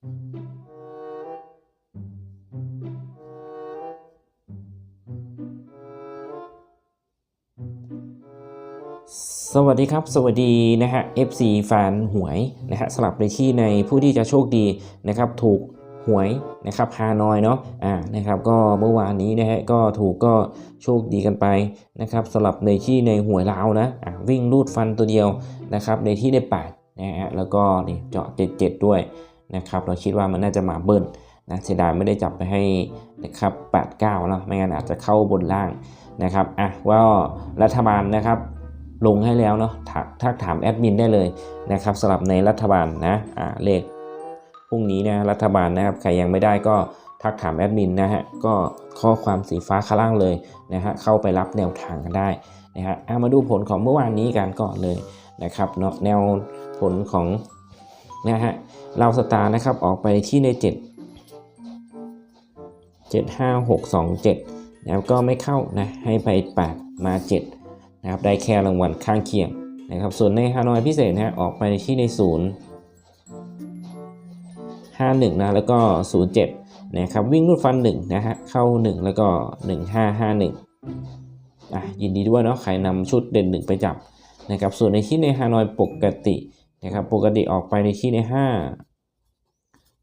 สวัสดีครับ สวัสดีนะฮะ FC แฟนหวยนะฮะสลับในที่ในผู้ที่จะโชคดีนะครับถูกหวยนะครับฮานอยเนาะอ่านะครับก็เมื่อวานนี้นะฮะก็ถูกก็โชคดีกันไปนะครับสลับในที่ในหวยลาวนะอ่าวิ่งรูดฟันตัวเดียวนะครับในที่ได้8นะฮะแล้วก็นี่เจาะ77 ด้วย นะครับเราคิดว่ามันน่าจะมาเบิ้ลนะเสียดายไม่ได้จับไปให้นะครับ89เนาะไม่งั้นอาจจะเข้าบนล่างนะครับอะว่ารัฐบาลนะครับลงให้แล้วเนาะทักถามแอดมินได้เลยนะครับสำหรับในรัฐบาลนะอ่าเลขพรุ่งนี้นะรัฐบาลนะครับใครยังไม่ได้ก็ทักถามแอดมินนะฮะก็ข้อความสีฟ้าข้างล่างเลยนะฮะเข้าไปรับแนวทางกันได้นะฮะเอามาดูผลของเมื่อวานนี้กันก่อนเลยนะครับเนาะแนวผลของนะฮะ เราสตาร์นะครับออกไปที่ใน7 7 5 6 2 7แล้วก็ไม่เข้านะให้ไป 8 มา7นะครับได้แค่รางวัลข้างเคียงนะครับส่วนในฮานอยพิเศษนะฮะออกไปที่ในศูนย์ห้าหนึ่งนะแล้วก็ศูนย์เจ็ดนะครับวิ่งรูดฟันหนึ่งนะฮะเข้าหนึ่งแล้วก็หนึ่งห้าห้าหนึ่งอะยินดีด้วยเนาะใครนำชุดเด่นหนึ่งไปจับนะครับส่วนในที่ในฮานอยปกติ นะครับปกติออกไปในที่ในห้า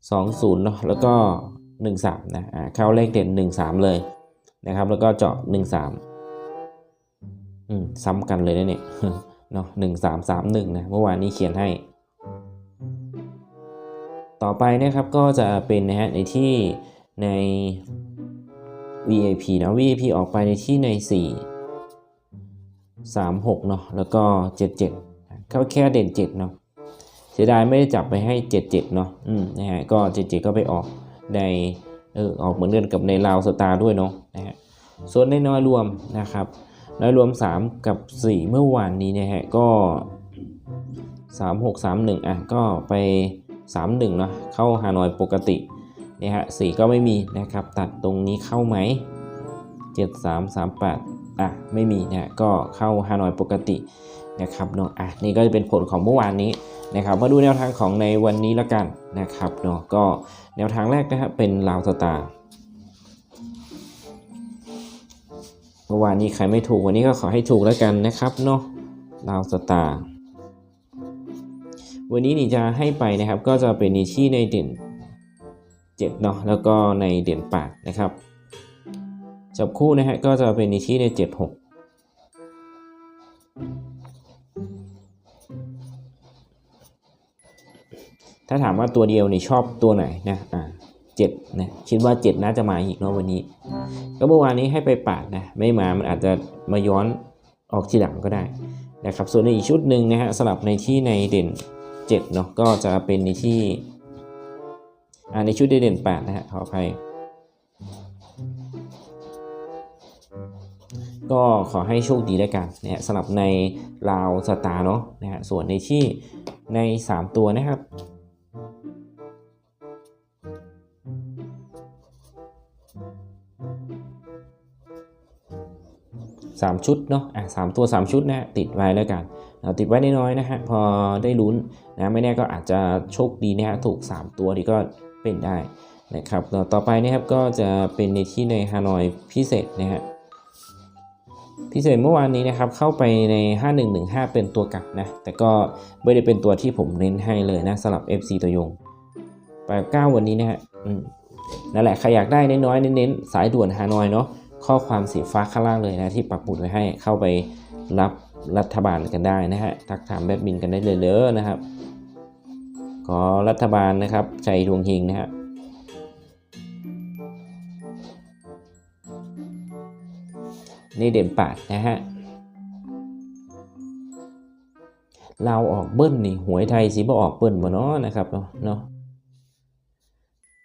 สองศูนย์เนาะแล้วก็หนึ่งสามนะอ่าเข้าเลขเด่นหนึ่งสามเลยนะครับ แล้วก็เจาะหนึ่งสามอืมซ้ำกันเลยนะเนี่ยเนาะหนึ่งสามสามหนึ่งนะเมื่อวานนี้เขียนให้ ต่อไปนะครับก็จะเป็นนะฮะในที่ใน VIP นะ VIP ออกไปในที่ใน 4 3 6 เนาะแล้วก็ 7 7 เข้าแค่เด่น 7 เนาะ เสียดายไม่ได้จับไปให้ 7 7 เนาะอืมนะฮะก็7 7ก็ไปออกในเออออกเหมือนกันกับในลาวสตาร์ด้วยเนาะนะฮะส่วนในน้อยรวมนะครับน้อยรวม 3 กับ 4 เมื่อวานนี้นะฮะก็ 3 6 3 1 อะก็ไป 3 1 เนาะเข้าฮานอยปกตินี่ยฮะ4ก็ไม่มีนะครับ ตัดตรงนี้เข้าไหม 7 3 3 8 อะ ไม่มีนี่ยก็เข้าฮานอยปกตินะครับเนาะอะนี่ก็จะเป็นผลของเมื่อวานนี้ นะครับมาดูแนวทางของในวันนี้ละกันนะครับเนาะก็แนวทางแรกนะครับเป็นลาวสตาร์เมื่อวานนี้ใครไม่ถูกวันนี้ก็ขอให้ถูกแล้วกันนะครับเนาะลาวสตาร์วันนี้นี่จะให้ไปนะครับก็จะเป็นในที่ในเด่น7เนาะแล้วก็ในเด่น8นะครับจับคู่นะฮะก็จะเป็นในที่ใน 7 6 ถ้าถามว่าตัวเดียวนี่ชอบตัวไหนนะอ่าเจ็ดนะคิดว่า7น่าจะมาอีกเนาะวันนี้ ก็เมื่อวานนี้ให้ไปปาดนะไม่มามันอาจจะมาย้อนออกทีหลังก็ได้นะครับส่วนในอีกชุดหนึ่งนะฮะสลับในที่ในเด่น7เนาะก็จะเป็นในที่อ่าในชุดเด่น8นะฮะขออภัยก็ขอให้โชคดีแล้วกันนะฮะสลับในลาวสตาร์เนาะนะฮะส่วนในที่ใน 3 ตัวนะครับ สามชุดเนาะอะสามตัวสามชุดนะติดไว้แล้วกันติดไว้น้อยๆนะฮะพอได้ลุ้นนะไม่แน่ก็อาจจะโชคดีนะฮะถูก 3 ตัวนี่ก็เป็นได้นะครับต่อไปนะครับก็จะเป็นในที่ในฮานอยพิเศษนะฮะพิเศษเมื่อวานนี้นะครับเข้าไปใน 5115 เป็นตัวกักนะแต่ก็ไม่ได้เป็นตัวที่ผมเน้นให้เลยนะสำหรับ FC ตัวยงไป9วันนี้นะฮะนั่นแหละใครอยากได้น้อยๆเน้นๆสายด่วนฮานอยเนาะ ข้อความสีฟ้าข้างล่างเลยนะที่ปักหมุดไว้ให้เข้าไปรับรัฐบาลกันได้นะฮะทักถามแบบบินกันได้เลยเนะครับ ขอรัฐบาลนะครับใจดวงเฮงนะฮะนี่เด่นปาดนะฮะเราออกเบิ้ลนี่หวยไทยสิบ่ออกเบิ้ลบ่เนาะนะครับเนาะเนาะ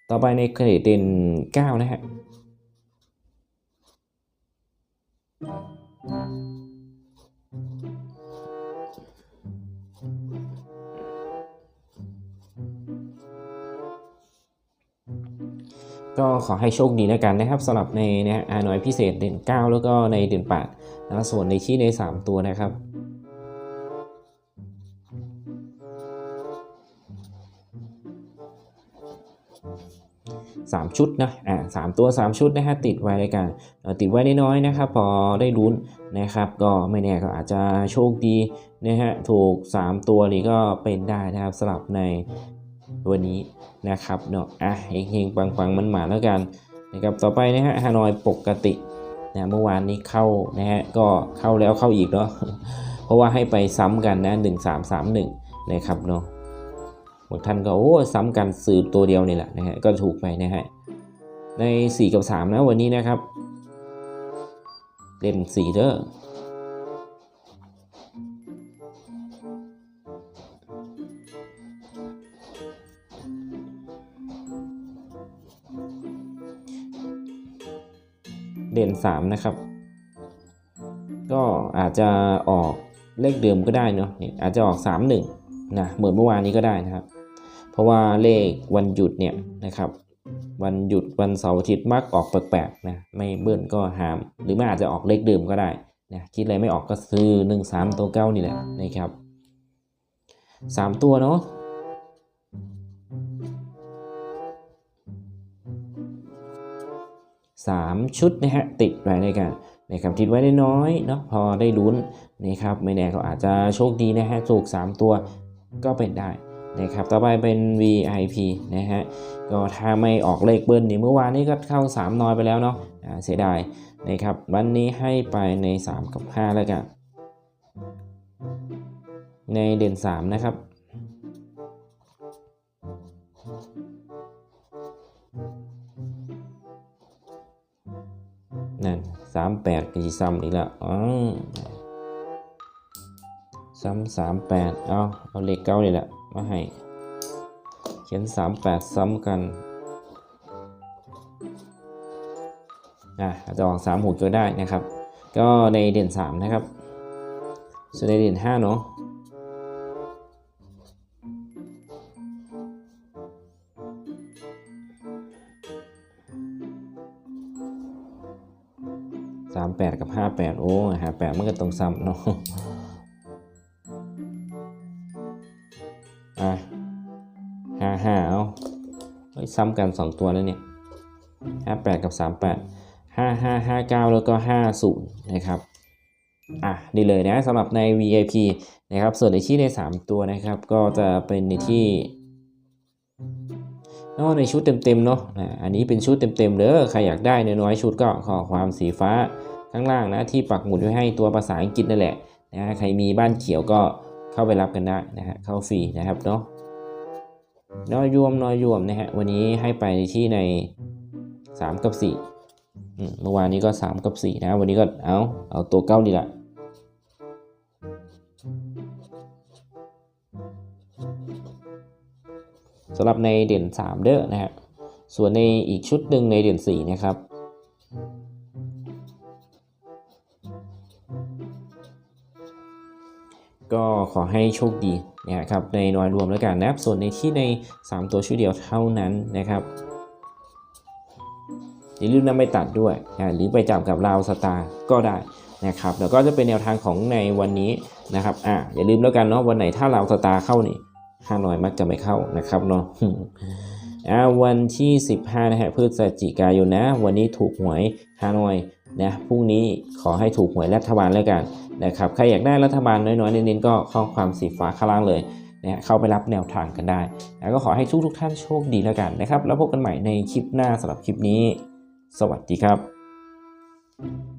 ต่อไปในเครดิตเด่น9นะฮะ ก็ขอให้โชคดีแล้วกันนะครับสำหรับในนะฮะอาน้อยพิเศษเด่น 9 แล้วก็ในเด่น8นะส่วนในที่ใน 3 ตัวนะครับ 3 ชุดนะอ่าสามตัว 3 ชุดนะฮะติดไว้การเอ่อติดไว้น้อยๆนะครับ พอได้ลุ้นนะครับ ก็ไม่แน่ก็อาจจะโชคดีนะฮะถูก 3 ตัวนี้ก็เป็นได้นะครับสลับในวันนี้นะครับเนาะอะเฮงๆปังๆมันหมาแล้วกันนะครับต่อไปนะฮะฮานอยปกตินะเมื่อวานนี้เข้านะฮะก็เข้าแล้วเข้าอีกเนาะเพราะว่าให้ไปซ้ำกันนะ 1 3 3 1 นะครับเนาะ บางท่านก็โอ้ซ้ำกันสืบตัวเดียวนี่แหละนะฮะก็ถูกไปนะฮะใน 4 กับ 3 นะวันนี้นะครับ เล่น4เด้อเด่น3นะครับ ก็อาจจะออกเลขเดิมก็ได้เนาะนี่อาจจะออก 3 1นะเหมือนเมื่อวานนี้ก็ได้นะครับ เพราะว่าเลขวันหยุดเนี่ยนะครับวันหยุดวันเสาร์อาทิตย์มักออกแปลกๆนะไม่เบิ้ลก็หาม หรือไม่อาจจะออกเลขเดิมก็ได้นะคิดอะไรไม่ออกก็ซื้อ 1 3 ตัวเก้านี่แหละนะครับ 3 ตัวเนาะสามชุดนะฮะติดไว้ในกันนะครับติดไว้ได้น้อยเนาะพอได้ลุ้นนะครับไม่แน่ก็อาจจะโชคดีนะฮะถูก 3 ตัวก็เป็นได้ นะครับต่อไปเป็น VIP นะฮะก็ถ้าไม่ออกเลขเบิ้ลนี่เมื่อวานนี้ก็เข้า 3น้อยไปแล้วเนาะเสียดายนะครับวันนี้ให้ไปใน 3 กับ 5 แล้วกันในเด่น 3 นะครับนั่นสามแปดกี่ซ้ำอีกแล้วอ๋อซ้ำสามแปดเอาเอาเลขเก้านี่แหละ มาให้ เขียนสามแปดซ้ำกันอะอาจจะออกสามหกก็ได้นะครับ ก็ในเด่นสามนะครับ ส่วนในเด่นห้าเนาะสามแปดกับห้าแปดโอ้ห้าแปดมันก็ตรงซ้ำเนาะ อะห้าห้าเอาเฮ้ยซ้ำกันสองตัวแล้วเนี่ยห้าแปดกับสามแปดห้าห้าห้าเก้าแล้วก็ห้าศูนย์นะครับอะนี่เลยนะสำหรับใน VIP นะครับ ส่วนในที่ใน 3 ตัวนะครับ ก็จะเป็นในที่นอกในชุดเต็มๆเนาะอันนี้เป็นชุดเต็มๆเด้อใครอยากได้น้อยๆชุดก็ขอความสีฟ้าข้างล่างนะที่ปักหมุดไว้ให้ตัวภาษาอังกฤษนั่นแหละนะใครมีบ้านเขียวก็ เข้าไปรับกันได้นะฮะเข้าฟรีนะครับเนาะน้อยยวมน้อยยวมนะฮะวันนี้ให้ไปที่ใน 3 กับ4เมื่อวานนี้ก็ 3 กับ 4 นะ วันนี้ก็เอาเอาตัวเก้าดีละสำหรับในเด่น 3 เด้อนะฮะส่วนในอีกชุดหนึ่งในเด่น 4 นะครับ ก็ขอให้โชคดีนะครับในน้อยรวมแล้วกันนะครับ ส่วนในที่ใน 3 ตัวชุดเดียวเท่านั้นนะครับอย่าลืมนำไปตัดด้วยนะหรือไปจับกับราวสตาร์ก็ได้นะครับแล้วก็จะเป็นแนวทางของในวันนี้นะครับอะอย่าลืมแล้วกันเนาะวันไหนถ้าราวสตาร์เข้านี่ห้าน้อยมักจะไม่เข้านะครับเนาะ อ่าวันที่ 15 นะฮะพฤศจิกายนนะ วันนี้ถูกหวยฮานอยนะพรุ่งนี้ขอให้ถูกหวยรัฐบาลแล้วกันนะครับใครอยากได้รัฐบาลน้อยๆเน้นๆก็ข้อความสีฟ้าข้างล่างเลยนะฮะเข้าไปรับแนวทางกันได้ แล้วก็ขอให้ทุกทุกๆท่านโชคดีแล้วกันนะครับ แล้วพบกันใหม่ในคลิปหน้าสำหรับคลิปนี้ สวัสดีครับ